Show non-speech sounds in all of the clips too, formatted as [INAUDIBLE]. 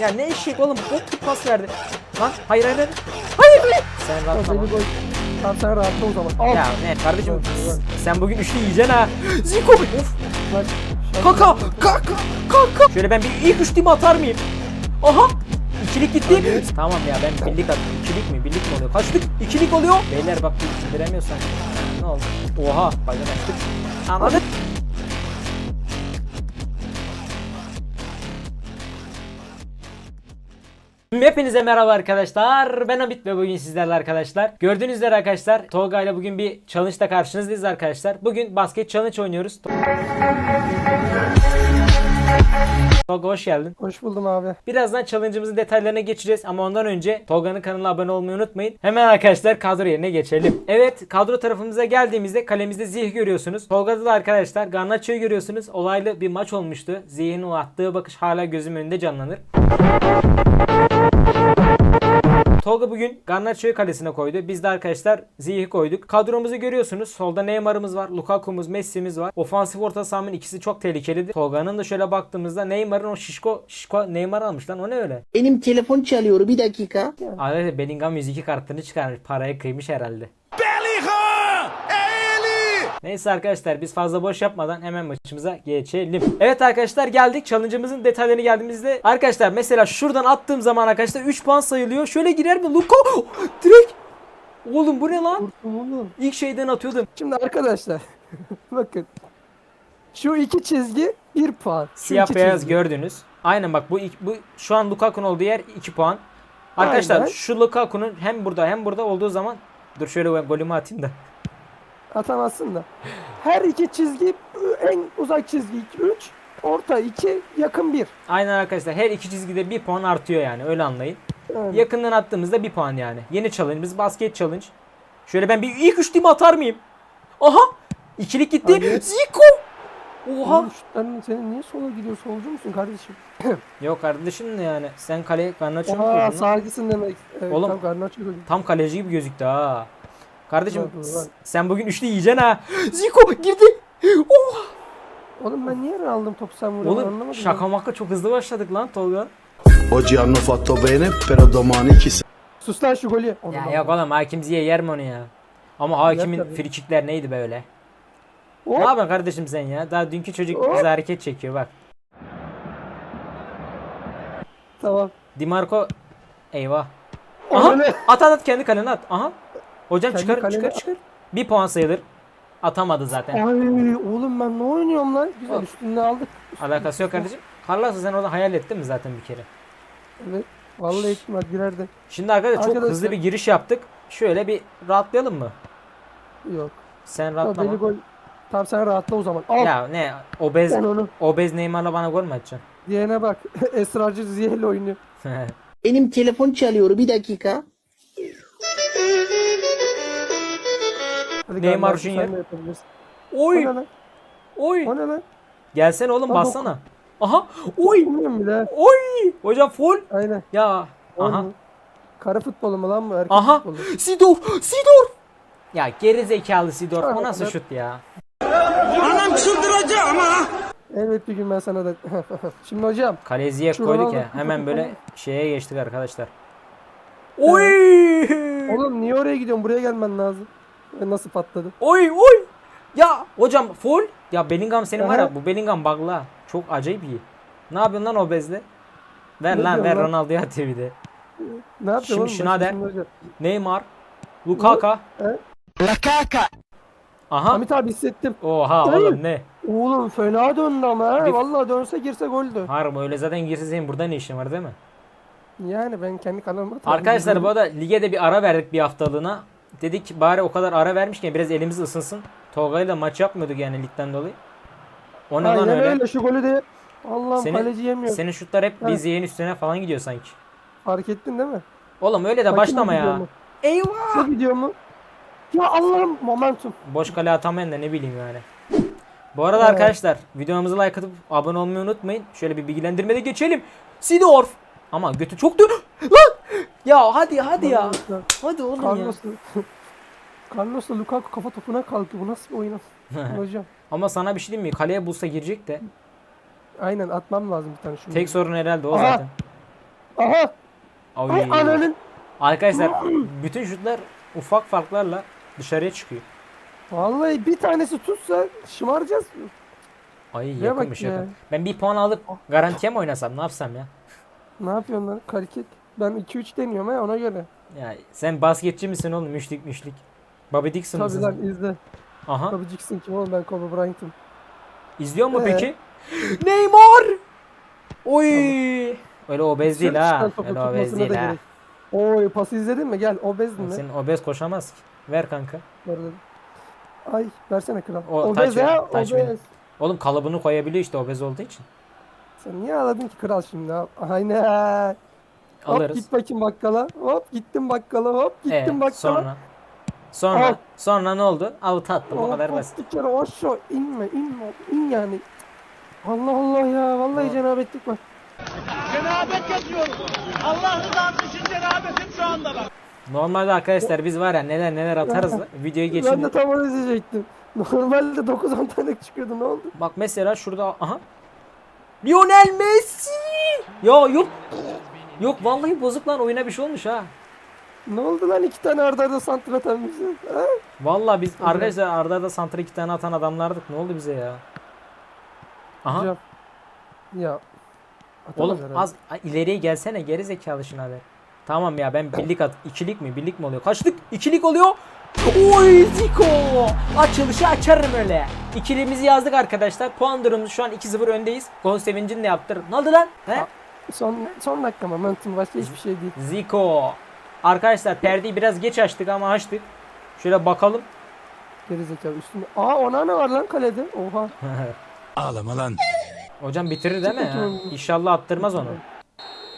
Ya ne eşek oğlum bok gibi pas verdi. Lan hayır hayır hayır. Hayır be. Sen Tamam rahatlama. beni gol. Tamam sen rahatla o zaman. Al. Ya ne kardeşim sen bugün üçlü yiyeceksin ha. Ziko. Of. Kaka. Kaka. Kaka. Şöyle ben bir ilk üçlüğümü atar mıyım? Aha. İkilik gitti. Tamam ya ben birlik attım. İkilik mi? Birlik mi oluyor? Kaçlık? İkilik oluyor. Beyler bak bir indiremiyorsan. Ne oldu? Oha. Baydan açtık. Anladın? Hepinize merhaba arkadaşlar. Ben Hamit ve bugün sizlerle arkadaşlar. Gördüğünüz üzere arkadaşlar Tolga ile bugün bir challenge'da karşınızdayız arkadaşlar. Bugün basket challenge oynuyoruz. Tolga hoş geldin. Hoş buldum abi. Birazdan challenge'ımızın detaylarına geçeceğiz ama ondan önce Tolga'nın kanalına abone olmayı unutmayın. Hemen arkadaşlar kadro yerine geçelim. Evet kadro tarafımıza geldiğimizde kalemizde Ziyeh görüyorsunuz. Tolga'da da arkadaşlar Garnaccio'yu görüyorsunuz. Olaylı bir maç olmuştu. Ziyeh'in o attığı bakış hala gözüm önünde canlanır. Tolga bugün Garnaccio'yu kalesine koydu. Biz de arkadaşlar Ziyeh'i koyduk. Kadromuzu görüyorsunuz. Solda Neymar'ımız var. Lukaku'muz, Messi'miz var. Ofansif orta sahanın ikisi çok tehlikelidir. Tolga'nın da şöyle baktığımızda Neymar'ın o şişko, şişko Neymar almış lan o ne öyle? Benim telefon çalıyor bir dakika. Arkadaşlar Bellingham 102 kartını çıkarmış. Parayı kıymış herhalde. Neyse arkadaşlar biz fazla boş yapmadan hemen maçımıza geçelim. Evet arkadaşlar geldik. Challenge'ımızın detaylarını geldiğimizde arkadaşlar mesela şuradan attığım zaman arkadaşlar 3 puan sayılıyor. Şöyle girer mi? Luka [GASPS] direkt Oğlum bu ne lan? Oğlum. İlk şeyden atıyordum. Şimdi arkadaşlar [LAUGHS] bakın. Şu iki çizgi bir puan. Şu Siyah beyaz çizgi. gördünüz. Aynen bak bu bu şu an Lukaku'nun olduğu yer 2 puan. Arkadaşlar Aynen. şu Lukaku'nun hem burada hem burada olduğu zaman dur şöyle ben golümü atayım da. Atamazsın da. Her iki çizgi en uzak çizgi 3, orta 2, yakın 1. Aynen arkadaşlar her iki çizgide bir puan artıyor yani öyle anlayın. Yani. Yakından attığımızda bir puan yani. Yeni challenge'ımız basket challenge. Şöyle ben bir ilk üçlüğümü atar mıyım? Aha! İkilik gitti. Hadi. Ziko! Oha! Şutların senin niye sola gidiyor? Solcu musun kardeşim? [CLEARS THROAT] Yok kardeşim de yani. Sen kaleye Garnaço mu lan? sağcısın demek. Evet, Oğlum. Tam Garnaço. Tam kaleci gibi gözüktü ha. Kardeşim Dur, dur, s- dur. sen bugün üçlü yiyeceksin ha. [GASPS] Ziko girdi. Oha! Oğlum ben niye aldım topu sen vuruyorsun Oğlum anlamadım. şaka maka çok hızlı başladık lan Tolga. Oggi hanno fatto bene, però domani chissà. Sus lan şu golü. Ya da- yok oğlum hakim Ziye yer mi onu ya? Ama hakimin tabii. frikikler neydi böyle? Hop. Ne yapıyorsun kardeşim sen ya? Daha dünkü çocuk Hop. bize hareket çekiyor bak. Tamam. Dimarco eyvah. Aha at at at kendi kalene at. Aha. Hocam Kendi çıkar kalene çıkar çıkar. Bir puan sayılır. Atamadı zaten. Ay oğlum ben ne oynuyorum lan? Güzel Hop. üstünde aldık. Alakası yok kardeşim. Carlos sen orada hayal ettin mi zaten bir kere? Evet. Vallahi ettim hadi girerdi. Şimdi arkadaşlar çok Arkadaşlar- hızlı bir giriş yaptık. Şöyle bir rahatlayalım mı? Yok. Sen O rahatlama. deli gol. Tamam sen rahatla o zaman. Al. Ya ne obez Sen onu. obez Neymar'la bana gol mü atacaksın? Diyene bak. [LAUGHS] Esrarcı Ziyeh'le oynuyor. [LAUGHS] Benim telefon çalıyor bir dakika. Hadi Neymar Garnacho, Junior. sen de yapabilirsin. O oy ne lan? oy. O ne lan? Gelsene oğlum Lan bassana. Aha oy Bilmiyorum bile. oy. Hocam full. Aynen. Ya aha. mu? Kara futbolu mu lan bu? Erkek Aha. futbolu. Sidor Sidor. Ya geri zekalı Sidor. O nasıl şut ya? Evet bir gün ben sana da. [LAUGHS] Şimdi hocam. Kaleciye Şu koyduk ya. Hemen böyle şeye geçtik arkadaşlar. Oy! Oğlum niye oraya gidiyorsun? Buraya gelmen lazım. Nasıl patladı? Oy oy! Ya hocam full. Ya Bellingham senin var ya Aha. bu Bellingham bagla. Çok acayip iyi. Ne yapıyorsun lan o bezle? Ver Ne lan ver? Ronaldo'ya at bir de. Ne yapacağım Şimdi oğlum? Schneider. Neymar. Lukaka. He? Aha. Hamit abi hissettim. Oha Hayır. oğlum ne? Oğlum fena döndü ama ha. Bir- Vallahi dönse girse goldü. Harbi öyle zaten girse senin burada ne işin var değil mi? Yani ben kendi kanalıma. Arkadaşlar bu arada lige de bir ara verdik bir haftalığına. Dedik bari o kadar ara vermişken biraz elimiz ısınsın. Tolga'yla maç yapmıyorduk yani ligden dolayı. O ne Aynen öyle? öyle. Şu golü de Allah'ım Senin- kaleci yemiyor. Senin şutlar hep Ha. biz yeğen üstüne falan gidiyor sanki. Fark ettin değil mi? Oğlum öyle de Bakayım başlama gidiyor ya. mu? Eyvah! Şu gidiyor mu? Ya Allah'ım momentum. Boş kale atamayan da ne bileyim yani. Bu arada Evet. arkadaşlar videomuza like atıp abone olmayı unutmayın. Şöyle bir bilgilendirmede geçelim. Sidorf. Ama götü çok. [GASPS] Lan! Ya hadi hadi ya. Hadi oğlum ya. Carlos'la [LAUGHS] Carlos'la Lukaku kafa topuna kalktı. Bu nasıl bir oyun? [LAUGHS] Hocam. Ama sana bir şey diyeyim mi? Kaleye bulsa girecek de. Aynen atmam lazım bir tane şunu. Tek sorun herhalde o Aha! zaten. Aha. Oy. Ay ananın. Arkadaşlar [CLEARS THROAT] bütün şutlar ufak farklarla dışarıya çıkıyor. Vallahi bir tanesi tutsa şımaracağız. Ay bak yakınmış ya. yakın. Ben bir puan alıp garantiye mi oynasam ne yapsam ya? Ne yapıyorsun lan? Kariket. Ben 2-3 deniyorum ha ona göre. Ya sen basketçi misin oğlum? Müşrik müşrik. Bobby Dixon Tabii mısın? lan izle. Aha. Tabii Jackson kim oğlum ben Kobe Bryant'ım. İzliyor mu Ee? peki? [GASPS] Neymar! Oy! Öyle obez değil ha. Çıkan topu Öyle obez tutmasına değil da ha. gerek. Oy pası izledin mi? Gel obezdin mi? Senin obez koşamaz ki. Ver kanka. Gördüm. Ay versene kral. O obez ya taç obez. benim. Oğlum kalıbını koyabiliyor işte obez olduğu için. Sen niye ağladın ki kral şimdi? ha? Aynen. Hop Alırız. git bakayım bakkala. Hop gittim bakkala. Hop Ee, gittim bakkala. sonra sonra Al. sonra ne oldu? Avuta attım o Hop, kadar basit. Bir kere aşağı inme inme in yani. Allah Allah ya vallahi cenabetlik var. Cenabet yapıyorum. Allah rızası için cenabetim şu anda bak. Normalde arkadaşlar biz var ya neler neler atarız [LAUGHS] videoyu Ben geçin. de tam onu izleyecektim. Normalde 9-10 tane çıkıyordu ne oldu? Bak mesela şurada aha. Lionel Messi! Ya yok. Yok vallahi bozuk lan oyuna bir şey olmuş ha. Ne oldu lan iki tane arda arda santra atanmışsın? Ha? Vallahi biz arkadaşlar arda arda santra iki tane atan adamlardık. Ne oldu bize ya? Aha. Ya. atamaz Oğlum herhalde. az ileriye gelsene geri zekalı şınader. Tamam ya ben birlik at ikilik mi birlik mi oluyor? Kaçlık? İkilik oluyor. Oy Zico! Açılışı açarım öyle. İkilimizi yazdık arkadaşlar. Puan durumumuz şu an 2-0 öndeyiz. Gol sevincini de yaptır. Ne oldu lan? He? Son, son dakika momentum başka hiçbir şey değil. Zico. Arkadaşlar perdeyi biraz geç açtık ama açtık. Şöyle bakalım. Gerizekalı üstünde. Aa ona ne var lan kalede? Oha. [LAUGHS] Hocam bitirir değil mi? olmuş. İnşallah attırmaz onu.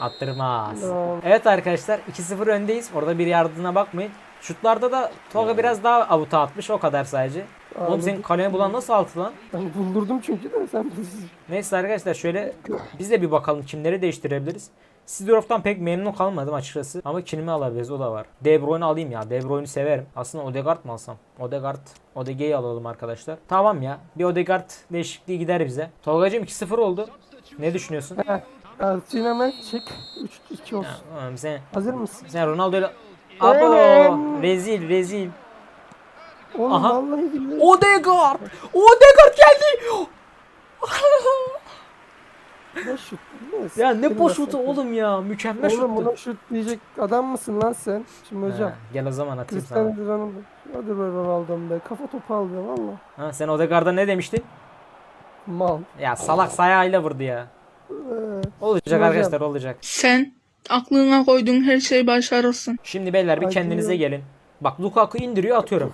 Attırmaz. Ya. Evet arkadaşlar 2-0 öndeyiz. Orada bir yardımına bakmayın. Şutlarda da Tolga biraz daha avuta atmış o kadar sadece. Oğlum senin kalemi bulan nasıl altı lan? Ben buldurdum çünkü de sen bilirsin. Neyse arkadaşlar şöyle biz de bir bakalım kimleri değiştirebiliriz. Sidorf'tan pek memnun kalmadım açıkçası. Ama kimi alabiliriz o da var. De Bruyne alayım ya. De Bruyne'i severim. Aslında Odegaard mı alsam? Odegaard. Odegaard'i alalım arkadaşlar. Tamam ya. Bir Odegaard değişikliği gider bize. Tolgacığım 2-0 oldu. Ne düşünüyorsun? Ertuğrul hemen çek. 3-2 olsun. Ya, oğlum sen, Hazır mısın? sen Ronaldo'yla... Abo! Rezil rezil. Oğlum Aha. vallahi billahi. Odegaard! Odegaard geldi! Boş şut. [LAUGHS] Ya ne boş şutu şut. oğlum ya. Mükemmel Oğlum şuttu. buna şut diyecek adam mısın lan sen? Şimdi hocam. Ha, gel o zaman atayım sana. Cristiano Ronaldo. Hadi be Ronaldo'm be. Kafa topu al be valla. Ha, sen Odegaard'a ne demiştin? Mal. Ya salak sayağıyla vurdu ya. Ee, Olacak Hocam. arkadaşlar olacak. Sen aklına koyduğun her şeyi başarırsın. Şimdi beyler bir Ay, kendinize gelin. Bak Lukaku indiriyor atıyorum.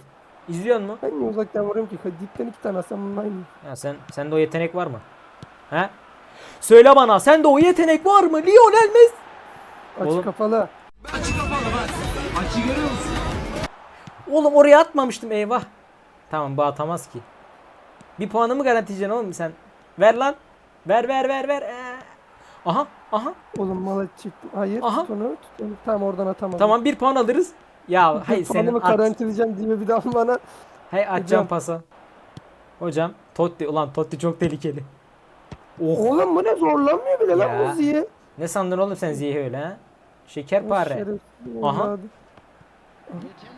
İzliyor musun? ben niye uzaktan vuruyorum ki? Dipten iki tane atsam bunun aynı. Ya sen sende o yetenek var mı? He? Söyle bana sende o yetenek var mı? Lionel Messi. Açı Oğlum. kapalı. Oğlum oraya atmamıştım eyvah. Tamam bu atamaz ki. Bir puanımı garantileyeceksin oğlum sen. Ver lan. Ver ver ver ver. Ee. Aha aha Oğlum mala çıktı. Hayır Aha. tut onu. Tut onu. Tamam oradan atamadım. tamam bir puan alırız. Ya [LAUGHS] hayır senin at. karantinleyeceğim diye bir daha bana. Hey atacağım pasa. Hocam Totti ulan Totti çok tehlikeli. Oh. Oğlum bu ne zorlanmıyor bile Ya. lan Uzi'ye. Ne sandın oğlum sen Ziyeh öyle ha? Şekerpare. Aha.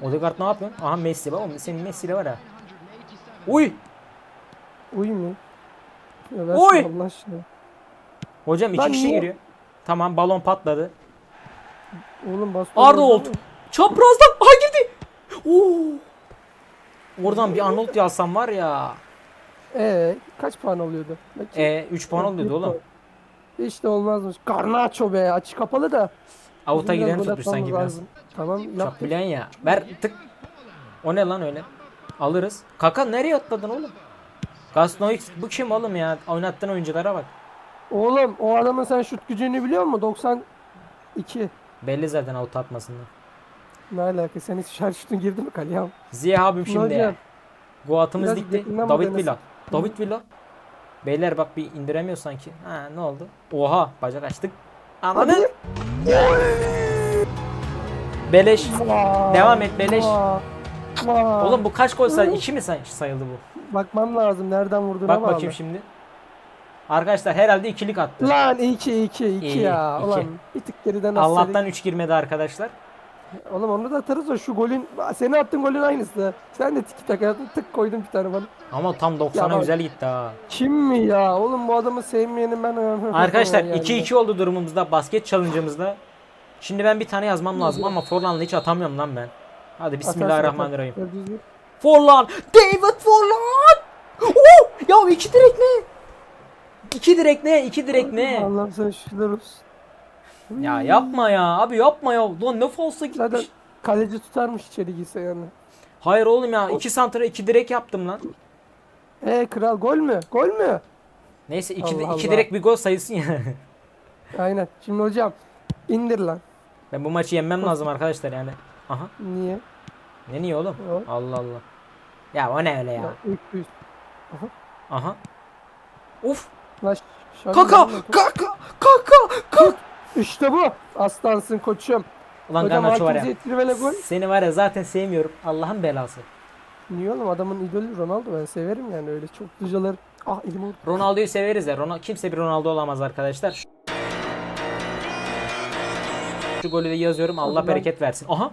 Odegaard ne yapıyorsun? Aha Messi bak oğlum senin Messi de var ha. Uy! Uy mu? Ya ver Oy! şunu Allah aşkına. Hocam iki Lan kişi niye? giriyor. Tamam balon patladı. Oğlum bastı. Arnold. Çaprazdan. Aha girdi. Oo. Oradan bir Arnold yazsam var ya. Ee, kaç puan oluyordu? Bakayım. E 3 puan oluyordu oğlum. Hiç de olmazmış. Garnaço be açık kapalı da. Avuta Bizim giden biraz gol tutmuş sanki atmamız biraz. lazım. Tamam Çok bilen ya. Ver tık. O ne lan öyle? Alırız. Kaka nereye atladın oğlum? Gasnoix bu kim oğlum ya? Oynattığın oyunculara bak. Oğlum o adamın sen şut gücünü biliyor musun? 92. Belli zaten avut atmasından. Ne alaka? Sen hiç her şutun girdi mi kaleye? Ziya abim şimdi. Hocam. Guatımız dikti. David? Villa. David Villa. Beyler bak bir indiremiyor sanki. Ha ne oldu? Oha bacak açtık. Ananı. Beleş. Vaa, Devam et, beleş. vaa, vaa. Oğlum bu kaç gol say? 2 mi say- sayıldı bu? Bakmam lazım nereden vurduğuna Bak bağlı. bakayım şimdi. Arkadaşlar herhalde ikilik attı. Lan 2 2 2 İyi, ya. iki. Ulan bir tık geriden Allah'tan atsaydık. 3 girmedi arkadaşlar. Oğlum onu da atarız da şu golün senin attığın golün aynısı. Sen de tiki taka attın tık koydun bir tane bana. Ama tam Ya 90'a bak- güzel gitti ha. Kim mi ya? Oğlum bu adamı sevmeyenim ben. [LAUGHS] Arkadaşlar Yani. 2-2 oldu durumumuzda basket challenge'ımızda. Şimdi ben bir tane yazmam lazım ama Forlan'la hiç atamıyorum lan ben. Hadi Atarsın, bismillahirrahmanirrahim. atar. Forlan! David Forlan! Oh! Ya iki direk ne? İki direk ne? İki direk ne? Allah'ım sana şükürler olsun. Ya yapma ya abi yapma ya. Lan ne falsa gitmiş. Zaten kaleci tutarmış içeri girse yani. Hayır oğlum ya iki santra iki direk yaptım lan. E kral gol mü? Gol mü? Neyse iki, Allah iki Allah. direk bir gol sayılsın ya. [LAUGHS] Aynen. Şimdi hocam indir lan. ben bu maçı yenmem lazım arkadaşlar yani. Aha. Niye? Ne niye oğlum? Yok. Allah Allah. Ya o ne öyle ya? Ya, 300. Aha. Uf. Lan ş- şöyle Kaka! yapma. Kaka! Kaka! Kaka! İşte bu. Aslansın koçum. Ulan Hocam Garnaço var ya. Gol. Seni var ya zaten sevmiyorum. Allah'ın belası. Niye oğlum adamın idolü Ronaldo ben severim yani öyle çok dıcalar. Ah elim oldu. Ronaldo'yu severiz ya. Ronaldo, kimse bir Ronaldo olamaz arkadaşlar. Şu golü de yazıyorum. Allah Hadi lan. bereket versin. Aha.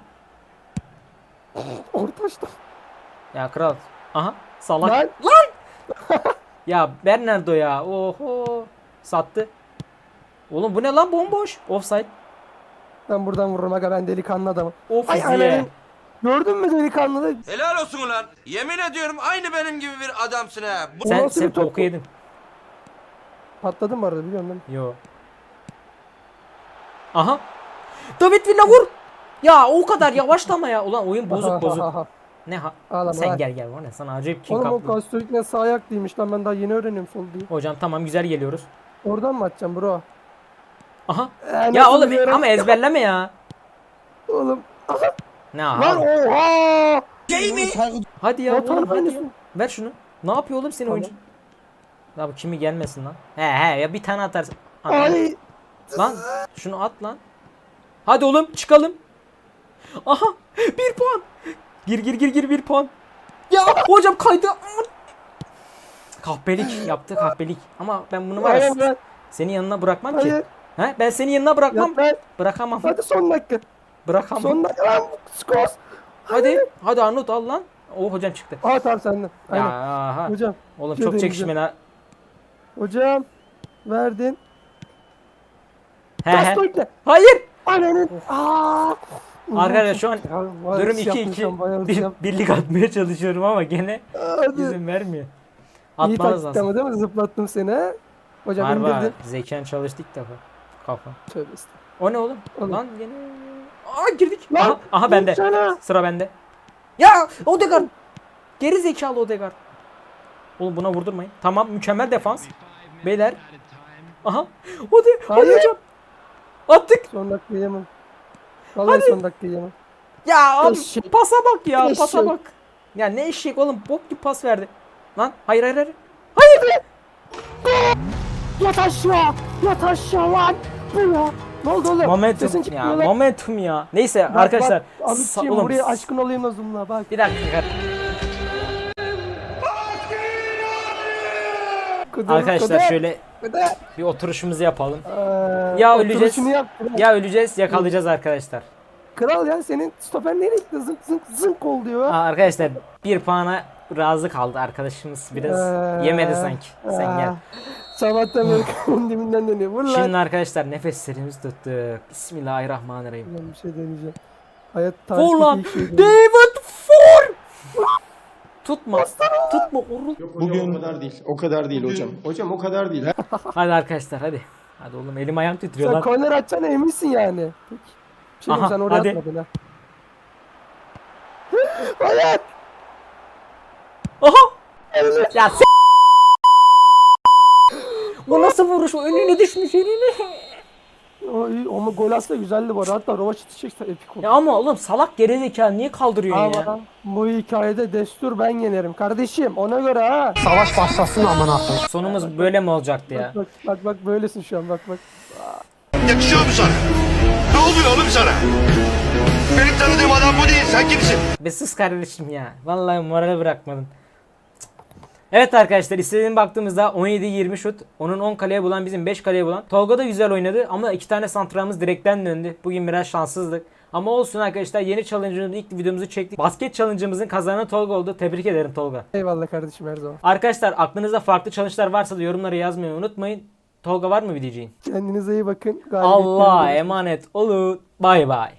Orta açtı. Ya kral. Aha. Salak. Lan. [LAUGHS] Ya Bernardo ya. Oho. Sattı. Oğlum bu ne lan bomboş. Offside. Ben buradan vururum aga ben delikanlı adamım. Of Ay ananın. Gördün mü delikanlılığı? Helal olsun ulan. Yemin ediyorum aynı benim gibi bir adamsın ha. Bu- Sen, nasıl sen bir top yedin. Patladım bu arada biliyorum değil mi? Yo. Aha. David Villa vur. Ya o kadar yavaşlama ya. Ulan oyun bozuk bozuk. Ne ha? Ağlama Sen lan. gel gel. O ne? Sana acayip king Oğlum o kaplı. Kastolik ne sağ ayak değilmiş lan ben daha yeni öğreniyorum sol diye. Hocam tamam güzel geliyoruz. Oradan mı atacağım bro? Aha. Ee, Ya oğlum biliyorum? ama ezberleme ya. [LAUGHS] Oğlum. Ne Lan abi? oha! Hadi ya Motor oğlum hadi. Ver şunu. Ne yapıyor oğlum senin Tamam. oyuncu? Ya bu kimi gelmesin lan. He he ya bir tane atarsın. Ana. Ay. Lan şunu at lan. Hadi oğlum çıkalım. Aha bir puan. Gir gir gir gir bir puan. Ya hocam kaydı. Kahpelik yaptı kahpelik. Ama ben bunu var ya Hayır lan. senin yanına bırakmam ki. He ben senin yanına bırakmam. Yap lan. Bırakamam. Hadi son dakika. Bırakamam. Son dakika lan. Skor. Hadi. Hadi Arnavut al lan. O hocam çıktı. Aa tamam senden. Ya Aynen. aha. Hocam. Oğlum çok çekişmeli ha. Hocam. Verdin. He he. Hayır. Ananın. Aa. Arkadaşlar şu an Ya, durum iş 2-2. yapmışım, bayağı iş Bir, birlik atmaya çalışıyorum ama gene Hadi. izin vermiyor. İyi Atmanız taktik ama lazım. değil mi? Zıplattım seni. Hocam Var var. Zekan çalıştı ilk defa. Kafa. Tövbe estağfurullah. O ne oğlum? Oğlum. Lan gene. Aa girdik. Lan, aha, aha bende. vursana. Sıra bende. Ya Odegaard. Geri zekalı Odegaard. Oğlum buna vurdurmayın. Tamam mükemmel defans. Beyler. Aha. Ode. Hadi Hayır. hocam. Attık. Son dakika yemem. Vallahi Hadi. son dakika yemem. Ya abi Eşek. pasa bak ya Eşek. pasa bak. Ya ne eşek oğlum bok gibi pas verdi. Lan hayır hayır hayır. Yat aşağı. Yat aşağı lan. Bu ya. Ne oldu oğlum? Sesin Momentum çıkmıyor ya lan. momentum ya. Neyse Bak, arkadaşlar. Bak, sa- oğlum, buraya aşkın olayım da zoomla bak. Bir dakika. Kudur, Arkadaşlar kudur, şöyle kudur. bir oturuşumuzu yapalım. Ee, Ya öleceğiz. oturuşunu yap. Ya öleceğiz ya kalacağız arkadaşlar. Kral ya senin stoper nereye gitti? Zınk zınk zınk ol diyor. Aa, arkadaşlar bir puana razı kaldı arkadaşımız biraz Ee, yemedi sanki. Sen gel. Sabahtan beri diminden dönüyor. Vur lan. Şimdi arkadaşlar nefeslerimizi tuttuk. Bismillahirrahmanirrahim. Ulan bir şey deneyeceğim. Hayat Vur lan. tarihteki ilk şey. David Ford. Tutma. Tutma. Orul. Bugün o kadar değil. O kadar değil hocam. Hocam o kadar değil. [LAUGHS] Hadi arkadaşlar hadi. Hadi oğlum elim ayağım titriyor Sen lan. korner atacağına eminsin yani. Peki. Bir şey diyeyim, Aha, sen oraya hadi. atmadın ha. [GASPS] Hayat. Aha. Ya s- Bu nasıl vuruş? O önüne düşmüş önüne. O, ama gol aslında güzeldi bu arada. Hatta Rovaç'ı çekse epik oldu. Ya ama oğlum salak gerizekalı niye kaldırıyorsun ya? Bu hikayede destur ben yenerim kardeşim ona göre ha. Sonumuz böyle mi olacaktı ya? Bak bak bak böylesin şu an bak bak. Yakışıyor mu sana? Ne oluyor oğlum sana? Benim tanıdığım adam bu değil. Sen kimsin? Be sus kardeşim ya. Vallahi morali bırakmadın. Evet arkadaşlar istediğim baktığımızda 17-20 şut. Onun 10 kaleye bulan bizim 5 kaleye bulan. Tolga da güzel oynadı ama 2 tane santrağımız direkten döndü. Bugün biraz şanssızdık. Ama olsun arkadaşlar yeni challenge'ın ilk videomuzu çektik. Basket challenge'ımızın kazananı Tolga oldu. Tebrik ederim Tolga. Eyvallah kardeşim her zaman. Arkadaşlar aklınızda farklı challenge'lar varsa da yorumlara yazmayı unutmayın. Tolga var mı bir diyeceğin? Kendinize iyi bakın. Allah'a Galibiyetlerinize- emanet olun. Bay bay.